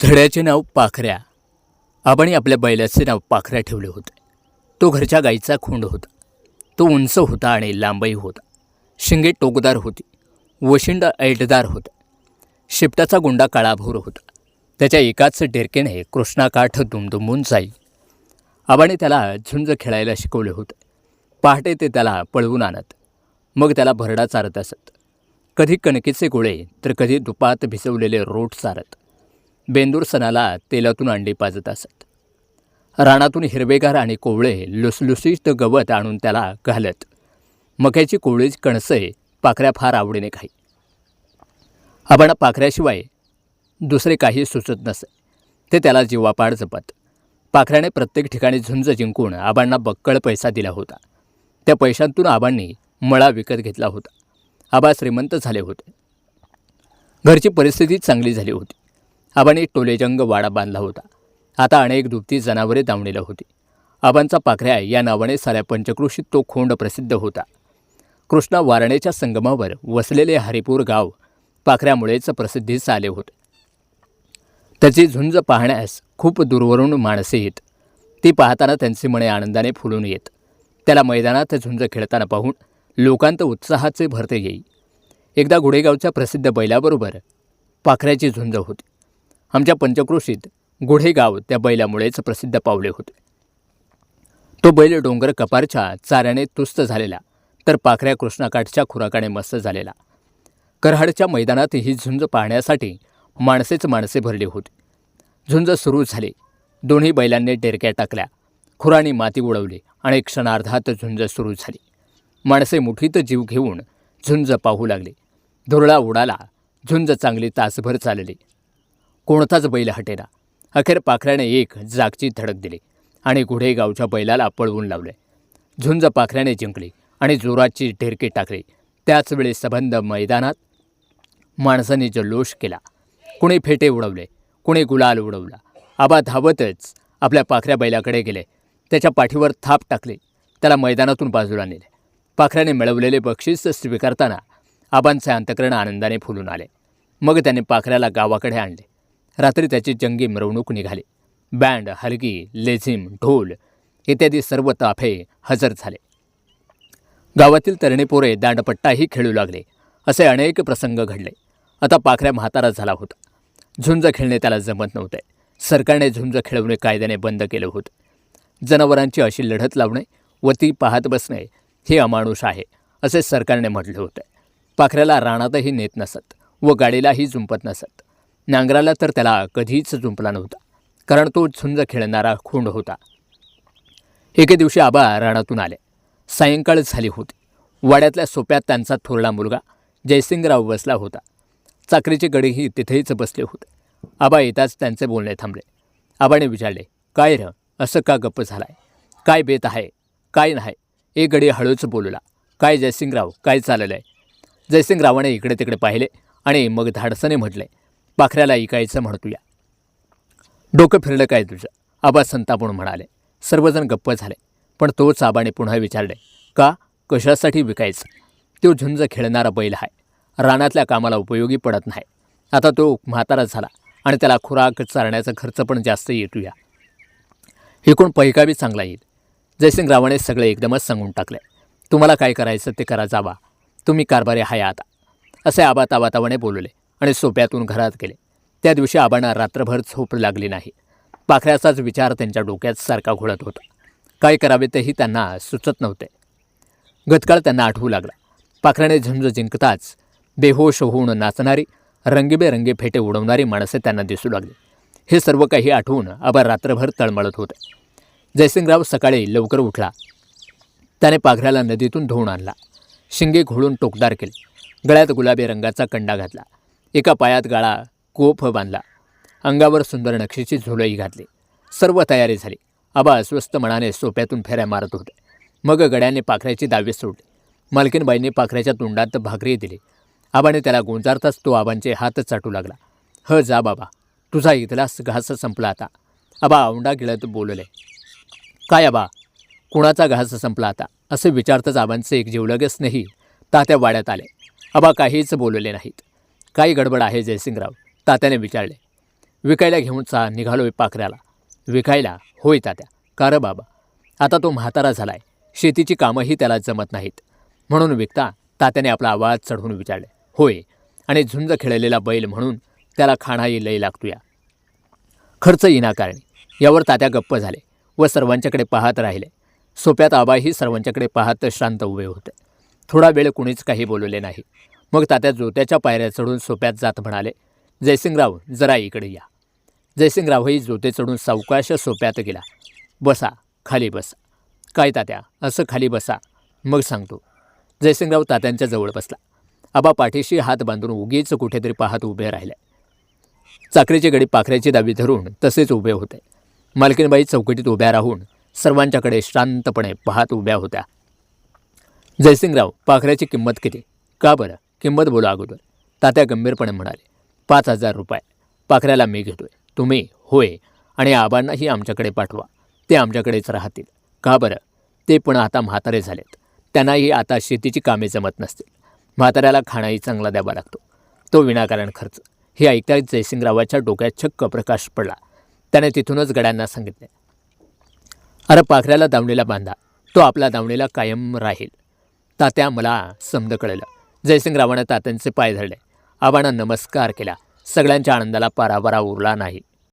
धड्याचे नाव पाखऱ्या. आपण आपल्या बैलाचे नाव पाखऱ्या ठेवले होते. तो घरच्या गाईचा खोंड होता. तो उंच होता आणि लांबही होता. शिंगे टोकदार होती. वशिंड ऐटदार होता. शिपटाचा गुंडा काळाभोर होता. त्याच्या एकाच डेरकेने कृष्णाकाठ दुमदुमून जाई. आबाने त्याला झुंज खेळायला शिकवले होते. पहाटे ते त्याला पळवून आणत. मग त्याला भरडा चारत असत. कधी कणकेचे गोळे तर कधी दुपात भिजवलेले रोट चारत. बेंदूर सणाला तेलातून अंडी पाजत असत. रानातून हिरवेगार आणि कोवळे लुसलुसीत गवत आणून त्याला घालत. मक्याची कोवळीच कणसे पाखऱ्या फार आवडीने खाई. आपण पाखऱ्याशिवाय दुसरे काही सुचत नसे. ते त्याला जीवापाड जपत. पाखऱ्याने प्रत्येक ठिकाणी झुंज जिंकून आबांना बक्कळ पैसा दिला होता. त्या पैशांतून आबांनी मळा विकत घेतला होता. आबा श्रीमंत झाले होते. घरची परिस्थिती चांगली झाली होती. आबांनी टोलेजंग वाडा बांधला होता. आता अनेक दुभती जनावरे दावणीला होती. आबांचा पाखऱ्या या नावाने साऱ्या पंचकृषीत तो खोंड प्रसिद्ध होता. कृष्णा वारणेच्या संगमावर वसलेले हरिपूर गाव पाखऱ्यामुळेच प्रसिद्धीस आले होते. त्याची झुंज पाहण्यास खूप दूरवरून माणसे येत. ती पाहताना त्यांचे मने आनंदाने फुलून येत. त्याला मैदानात झुंज खेळताना पाहून लोकांत उत्साहाचे भरते येई. एकदा गुढेगावच्या प्रसिद्ध बैलाबरोबर पाखऱ्याची झुंज होती. आमच्या पंचक्रोशीत गुढेगाव त्या बैलामुळेच प्रसिद्ध पावले होते. तो बैल डोंगर कपारच्या चाऱ्याने तुस्त झालेला तर पाखऱ्या कृष्णाकाठच्या खुराकाने मस्त झालेला. करहाडच्या मैदानात ही झुंज पाहण्यासाठी माणसेच माणसे भरली होती. झुंज सुरू झाली. दोन्ही बैलांनी डेरक्या टाकल्या खुरानी माती उडवली आणि क्षणार्धात झुंज सुरू झाली. माणसे मुठीत जीव घेऊन झुंज पाहू लागली. धुरळा उडाला झुंज चांगली तासभर चालली. कोणताच बैल हटेना. अखेर पाखऱ्याने एक जागची धडक दिली आणि गुढेगावच्या बैलाला पळवून लावले. झुंज पाखऱ्याने जिंकली आणि जोराची ढेरकी टाकली. त्याचवेळी सबंध मैदानात माणसांनी जल्लोष केला. कुणी फेटे उडवले कुणी गुलाल उडवला. आबा धावतच आपल्या पाखऱ्या बैलाकडे गेले. त्याच्या पाठीवर थाप टाकली. त्याला मैदानातून बाजूला नेले. पाखऱ्याने मिळवलेले बक्षीस स्वीकारताना आबांचे अंतकरण आनंदाने फुलून आले. मग त्याने पाखऱ्याला गावाकडे आणले. रात्री त्याची जंगी मिरवणूक निघाली. बँड हलगी लेझिम ढोल इत्यादी सर्व ताफे हजर झाले. गावातील तरुणी पोरे दांडपट्टाही खेळू लागले. असे अनेक प्रसंग घडले. आता पाखऱ्या म्हातारा झाला होता. झुंज खेळणे त्याला जमत नव्हते. सरकारने झुंज खेळवणे कायद्याने बंद केलं होतं. जनावरांची अशी लढत लावणे व ती पाहत बसणे हे अमानुष आहे असे सरकारने म्हटले होते. पाखऱ्याला रानातही नेत नसत व गाडीलाही झुंपत नसत. नांगराला तर त्याला कधीच जुंपला नव्हता कारण तो झुंज खेळणारा खोंड होता. एके दिवशी आबा रानातून आले. सायंकाळ झाली होती. वाड्यातल्या सोप्यात त्यांचा थोरला मुलगा जयसिंगराव बसला होता. चाकरीचे गडीही तिथेच बसले होते. आबा येताच त्यांचे बोलणे थांबले. आबाने विचारले काय र? असं का गप्प झालाय? काय बेत आहे? काय नाही? एक गडी हळूच बोलला. काय जयसिंगराव? काय चाललं आहे जयसिंगरावाने इकडे तिकडे पाहिले आणि मग धाडसाने म्हटले पाखऱ्याला ऐकायचं म्हणतूया. डोकं फिरलं काय तुझं? आबा संतापून म्हणाले. सर्वजण गप्प झाले. पण तोच आबाने पुन्हा विचारले का? कशासाठी विकायचं? तो झुंज खेळणारा बैल आहे रानातल्या कामाला उपयोगी पडत नाही. आता तो म्हातारा झाला आणि त्याला खुराक चारण्याचा खर्च पण जास्त येतूया. एकूण पैका बी चांगला येईल. जयसिंगरावाने सगळे एकदमच सांगून टाकले. तुम्हाला काय करायचं ते करा जावा. तुम्ही कारभारी हाय आता. असे आबा तावातावाने बोलवले आणि सोप्यातून घरात गेले. त्या दिवशी आबांना रात्रभर झोप लागली नाही. पाखऱ्याचाच विचार त्यांच्या डोक्यात सारखा घोळत होता. काय करावे तेही त्यांना सुचत नव्हते. गतकाळ त्यांना आठवू लागला. पाखराने झुंज जिंकताच बेहोश होऊन नाचणारी रंगीबेरंगी फेटे उडवणारी माणसे त्यांना दिसू लागली. हे सर्व काही आठवून आबा रात्रभर तळमळत होते. जयसिंगराव सकाळी लवकर उठला. त्याने पाखऱ्याला नदीतून धुवून आणला. शिंगे घोळून टोकदार केले. गळ्यात गुलाबी रंगाचा कंडा घातला. एका पायात गाळा कोफ बांधला. अंगावर सुंदर नक्षीची झुलई घातली. सर्व तयारी झाली. आबा अस्वस्थ मनाने सोप्यातून फेऱ्या मारत होते. मग गड्याने पाखऱ्याची दावे सोडली. मालकीनबाईंनी पाखऱ्याच्या तोंडात भाकरी दिली. आबाने त्याला गोंजारताच तो आबांचे हात चाटू लागला. ह जा बाबा. तुझा इथलाच घास संपला आता. आबा औंडा गिळत बोलले. काय आबा? कुणाचा घास संपला आता? असे विचारताच आबांचे एक जीवलगच नाही तात्या वाड्यात आले. आबा काहीच बोलले नाहीत. काही गडबड आहे जयसिंगराव तात्याने विचारले. विकायला घेऊन चा निघालोय पाखऱ्याला. विकायला होय तात्या. का बाबा? आता तो म्हातारा झालाय. शेतीची कामंही त्याला जमत नाहीत. म्हणून विकता तात्याने आपला आवाज चढवून विचारले. होय आणि झुंज खेळलेला बैल म्हणून त्याला खाणाही लय लागतो या खर्च इनाकारणी. यावर तात्या गप्प झाले व सर्वांच्याकडे पाहत राहिले. सोप्यात आबाही सर्वांच्याकडे पाहत श्रांत उभे होते. थोडा वेळ कुणीच काही बोलवले नाही. मग तात्या जोत्याच्या पायऱ्या चढून सोप्यात जात म्हणाले जयसिंगराव जरा इकडे या. जयसिंगरावही जोते चढून सावकाश सोप्यात गेला. बसा खाली बसा. काय तात्या असं खाली बसा. मग सांगतो. जयसिंगराव तात्यांच्या जवळ बसला. आबा पाठीशी हात बांधून उगीच कुठेतरी पाहत उभे राहिले. चाकरीची गडी पाखऱ्याची दावी धरून तसेच उभे होते. मालकीनबाई चौकटीत उभ्या राहून सर्वांच्याकडे शांतपणे पाहत उभ्या होत्या. जयसिंगराव पाखऱ्याची किंमत किती? का बरं? किंमत बोला अगोदर. तात्या गंभीरपणे म्हणाले पाच हजार रुपये. पाखऱ्याला मी घेतोय. तुम्ही होय आणि आबांनाही आमच्याकडे पाठवा. ते आमच्याकडेच राहतील. का बरं? ते पण आता म्हातारे झालेत. त्यांनाही आता शेतीची कामे जमत नसतील. म्हाताऱ्याला खाणाही चांगला द्यावा लागतो. तो विनाकारण खर्च. हे ऐकताच जयसिंगरावाच्या डोक्यात छक्क प्रकाश पडला. त्याने तिथूनच गड्यांना सांगितले अरे पाखऱ्याला दावणीला बांधा. तो आपला दावणीला कायम राहील. तात्या मला समज कळलं. जयसिंगरावानं तात्यांचे पाय धरले. आबांना नमस्कार केला. सगळ्यांच्या आनंदाला पराभरा उरला नाही.